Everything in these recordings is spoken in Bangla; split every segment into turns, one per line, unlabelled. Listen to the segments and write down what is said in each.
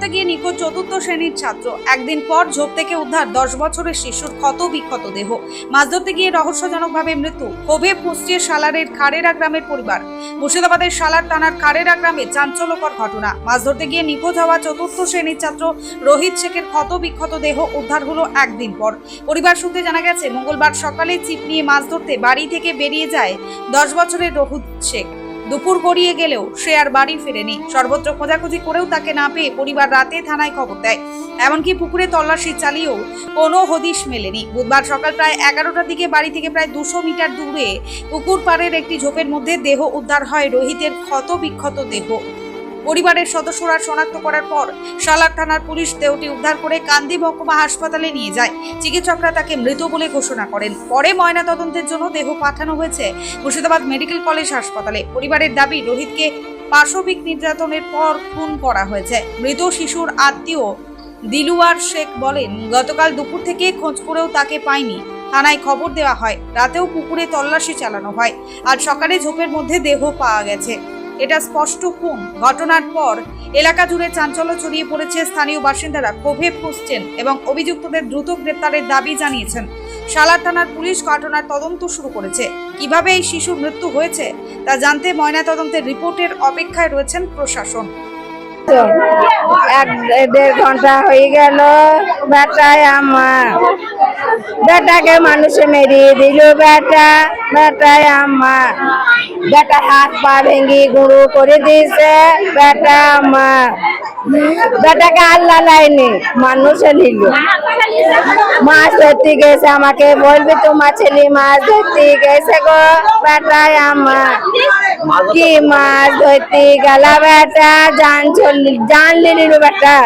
ধরতে গিয়ে নিখোঁজ চতুর্থ শ্রেণির ছাত্র। একদিন পর ঝোপ থেকে উদ্ধার দশ বছরের শিশুর ক্ষত বিক্ষত দেহ। মাছ ধরতে গিয়ে রহস্যজনকভাবে মৃত্যু। ক্ষোভে পুষ্টিয়ে সালারের খারেরা গ্রামের পরিবার। মুর্শিদাবাদের সালার থানার খারেরা গ্রামে চাঞ্চল্যকর ঘটনা। মাছ ধরতে গিয়ে নিখোঁজ হওয়া চতুর্থ শ্রেণির ছাত্র রোহিত শেখের ক্ষত বিক্ষত দেহ উদ্ধার হলো একদিন পর। পরিবার সূত্রে জানা গেছে, মঙ্গলবার সকালে ছিপ নিয়ে মাছ ধরতে বাড়ি থেকে বেরিয়ে যায় দশ বছরের রোহিত শেখ। দুপুর গড়িয়ে গেলেও সে আর বাড়ি ফেরেনি। সর্বত্র খোঁজাখুঁজি করেও তাকে না পেয়ে পরিবার রাতে থানায় খবর দেয়। এমনকি পুকুরে তল্লাশি চালিয়েও কোনো হদিশ মেলেনি। বুধবার সকাল প্রায় এগারোটার দিকে বাড়ি থেকে প্রায় দুশো মিটার দূরে পুকুর পাড়ের একটি ঝোপের মধ্যে দেহ উদ্ধার হয় রোহিতের ক্ষত বিক্ষত দেহ। পরিবারের সদস্যরা শনাক্ত করার পর সালার থানার পুলিশ দেহটি উদ্ধার করে কান্দি মহকুমা হাসপাতালে নিয়ে যায়। চিকিৎসকরা তাকে মৃত বলে ঘোষণা করেন। পরে ময়নাতদন্তের জন্য দেহ পাঠানো হয়েছে মুর্শিদাবাদ মেডিকেল কলেজ হাসপাতালে। পরিবারের দাবি, রোহিতকে পাশবিক নির্যাতনের পর খুন করা হয়েছে। মৃত শিশুর আত্মীয় দিলুয়ার শেখ বলেন, গতকাল দুপুর থেকে খোঁজ করেও তাকে পায়নি থানায় খবর দেওয়া হয়, রাতেও পুকুরে তল্লাশি চালানো হয়। আর সকালে ঝোপের মধ্যে দেহ পাওয়া গেছে। এটা স্পষ্ট খুন। ঘটনার পর এলাকা জুড়ে চাঞ্চল্য ছড়িয়ে পড়েছে স্থানীয় বাসিন্দারা। ক্ষোভে ফুসছেন এবং অভিযুক্তদের দ্রুত গ্রেপ্তারের দাবি জানিয়েছেন। সালার থানার পুলিশ ঘটনার তদন্ত শুরু করেছে। কীভাবে এই শিশুর মৃত্যু হয়েছে, তা জানতে ময়নাতদন্তের রিপোর্টের অপেক্ষায় রয়েছেন প্রশাসন।
এক দেড় ঘণ্টা হয়ে গেল বেটায় আমার। বেটাকে মানুষে মেরিয়ে দিল বেটা বেটায় আমার। বেটা হাত পা ভেঙে গুঁড়ো করে দিয়েছে বেটা আমার। বেটাকে আল্লাহ লাইনি মানুষে নিল। মাছ ধরতে গেছে, আমাকে বলবি তোমার ছেলে মাছ ধরতে গেছে গো বেটায় আমার। কি মাছ ধরতে গেল বেটা? জান চলি জান লিলি বেটা?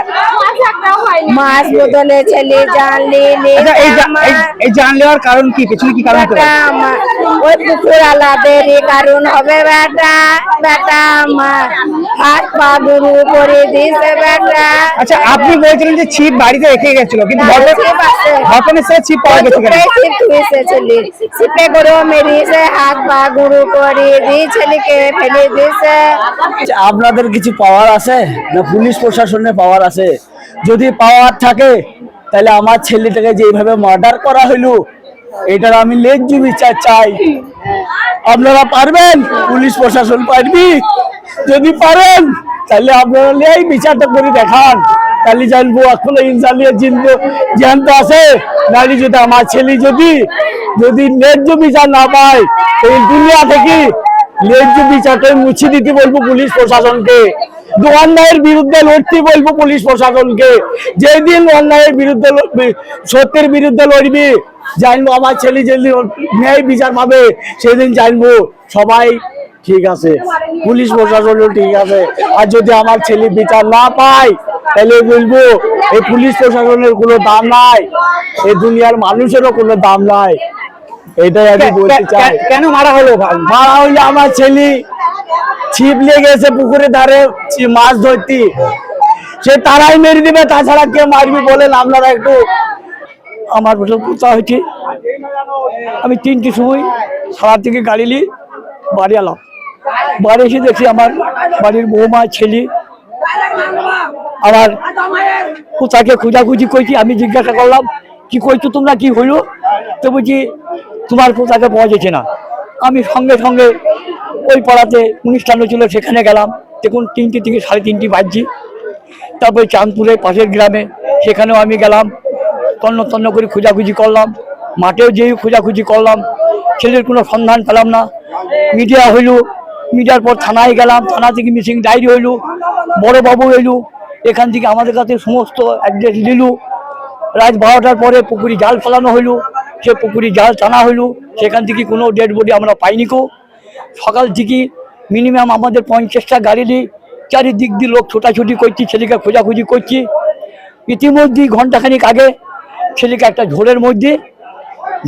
মাছ বদলে ছেলে জান লিলি
আচ্ছা এই জান নেওয়ার কারণ কি? পেছনে কি কারণ
ওই পুকুর আলাদেরই কারণ হবে বেটা। বেটা আমার হাত পা গুরু করে দিয়েছে বেটা।
আচ্ছা আপনি বলছিলেন যে ছিপ বাড়িতে রেখে গেছিল কিন্তু
ছিপ।
ঘটনার সাথে ছিপ পাওয়া গেছে কেন?
সিপে করে মেরিয়েছে হাত পা গুরু করে দিয়ে ছেলেকে ফেলে দিয়েছে।
আপনাদের কিছু পাওয়ার আছে না পুলিশ প্রশাসনের পাওয়ার আছে? যদি পাওয়ার থাকে, তাহলে আমার ছেলেটাকে যেভাবে মার্ডার করা হইল, এটার আমি ন্যায্য বিচার চাই। আপনারা পারবেন? পুলিশ প্রশাসন পারবি? যদি পারেন, তাহলে আপনারা এই বিচারটা করে দেখান। তাহলে জানব এখন ইনসানিয়ে জিনবো জ্ঞান আছে, নারী যদি আমার ছেলে যদি যদি ন্যায্য বিচার না পায়, এই দুনিয়া থেকে ন্যায্য দিতে বলব পুলিশ প্রশাসনকে। বিরুদ্ধে লড়তে বলব পুলিশ প্রশাসনকে। যেদিন বিরুদ্ধে সত্যের বিরুদ্ধে লড়বি, জানব আমার ছেলে যেদিন ন্যায় বিচার পাবে, সেদিন জানব। সবাই ঠিক আছে। পুলিশ প্রশাসনও ঠিক আছে। আর যদি আমার ছেলে বিচার না পায়, তাহলে বলব, এই পুলিশ প্রশাসনের কোনো দাম নাই। এই দুনিয়ার মানুষেরও কোনো দাম নাই। এটাই আমি বলতে চাই।
কেন মারা হলো?
মারা হইলে আমার ছেলে ছিপ নিয়ে গেছে পুকুরে ধারে মাছ ধরতে। সে তারাই মেরে দিবে তাছাড়া কে মারবি বলেন আপনারা একটু। আমার বছর কোথা হয়েছে? আমি তিনটি সময় সারা থেকে গাড়ি নিয়ে বাড়ি এলাম। বাড়ি এসে দেখছি আমার বাড়ির বৌমা ছেলে। আবার কোথাকে খোঁজাখুঁজি করছি আমি জিজ্ঞাসা করলাম কি করছ তোমরা? কি হইল? তো বলছি তোমার কোথাকে পাওয়া যাচ্ছে না। আমি সঙ্গে সঙ্গে ওই পাড়াতে অনুষ্ঠান ছিল সেখানে গেলাম। দেখুন, তিনটে থেকে সাড়ে তিনটি বাজছি। তারপরে চাঁদপুরের পাশের গ্রামে, সেখানেও আমি গেলাম। তন্ন তন্ন করে খোঁজাখুঁজি করলাম। মাঠেও যেই খোঁজাখুঁজি করলাম, ছেলের কোনো সন্ধান পেলাম না। মিডিয়া হইল, মিডিয়ার পর থানায় গেলাম। থানা থেকে মিসিং ডায়েরি হইল বড়বাবু এলু। এখান থেকে আমাদের কাছে সমস্ত অ্যাড্রেস নিলু। রাত বারোটার পরে পুকুরি জাল ফেলানো হইল। সে পুকুরি জাল টানা হইল, সেখান থেকে কোনো ডেড বডি আমরা পাইনি কো। সকাল থেকে মিনিমাম আমাদের পঞ্চাশটা গাড়ি নিয়ে চারিদিক দিয়ে লোক ছোটাছুটি করছি, ছেলেকে খোঁজাখুঁজি করছি। ইতিমধ্যেই ঘন্টাখানিক আগে ছেলেকে একটা ঝোড়ের মধ্যে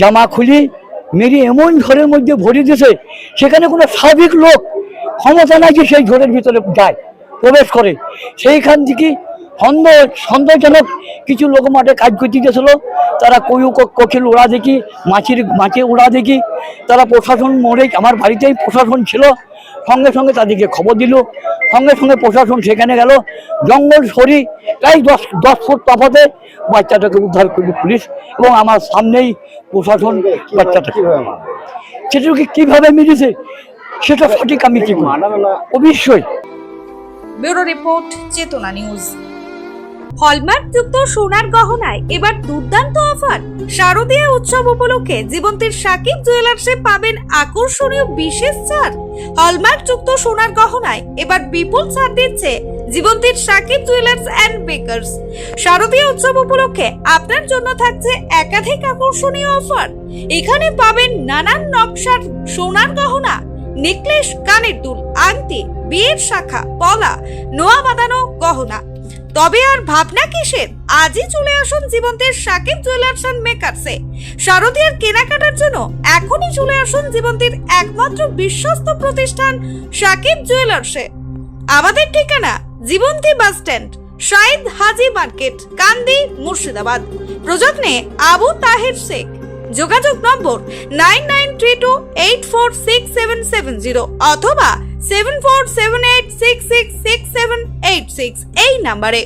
জামা খুলি মেরে এমন ঝড়ের মধ্যে ভরে দিয়েছে, সেখানে কোনো স্বাভাবিক লোক ক্ষমতা নাই যে সেই ঝড়ের ভিতরে যায়, প্রবেশ করে। সেইখান থেকে সন্দেহ সন্দেহজনক কিছু লোক মাঠে কাজ করতে গেছিল। তারা কয়ু কখিল ওড়া দেখি মাছির মাছে ওড়া দেখি। তারা প্রশাসন মোড়ে আমার বাড়িতেই প্রশাসন ছিল। সঙ্গে সঙ্গে তাদেরকে খবর দিল। সঙ্গে সঙ্গে প্রশাসন সেখানে গেল। জঙ্গল সরি প্রায় দশ দশ ফুট তফাতে বাচ্চাটাকে উদ্ধার করল পুলিশ এবং আমার সামনেই প্রশাসন বাচ্চাটাকে। সেটাকে কীভাবে মিলেছে? সেটা সঠিক আমি কি অবশ্যই।
Bureau report Chetana news. Hallmark যুক্ত সোনার গহনায় এবার দুর্দান্ত অফার। শারদীয় উৎসব উপলক্ষে জীবন্তীর সাকিব জুয়েলার্সে পাবেন আকর্ষণীয় বিশেষ ছাড়। হলমার্ক যুক্ত সোনার গহনায় এবার বিপুল ছাড় দিচ্ছে জীবন্তীর সাকিব জুয়েলার্স অ্যান্ড বেকার্স। শারদীয় উৎসব উপলক্ষে আপনার জন্য থাকছে একাধিক আকর্ষণীয় অফার। এখানে পাবেন নানান নকশার সোনার গহনা, নেকলেস, কানের দুল, আংটি, বিয়ের শাখা, পলা, নোয়া বাঁধানো গহনা তবে আর ভাবনা কিসের আজই চলে আসুন জীবন্তের সাকিব জুয়েলার্স অ্যান্ড মেকার্সে শারদীয়ার কেনাকাটার জন্য এখনই চলে আসুন জীবন্তীর একমাত্র বিশ্বস্ত প্রতিষ্ঠান সাকিব জুয়েলার্সে আমাদের ঠিকানা Jibanti bus stand, Shahid Haji market, Kandi, Murshidabad. প্রযত্নে Abu Taher Sheikh. যোগাযোগ নম্বর nine nine three two eight four six seven seven zero অথবা seven four seven eight six six six seven eight six এই নাম্বারে।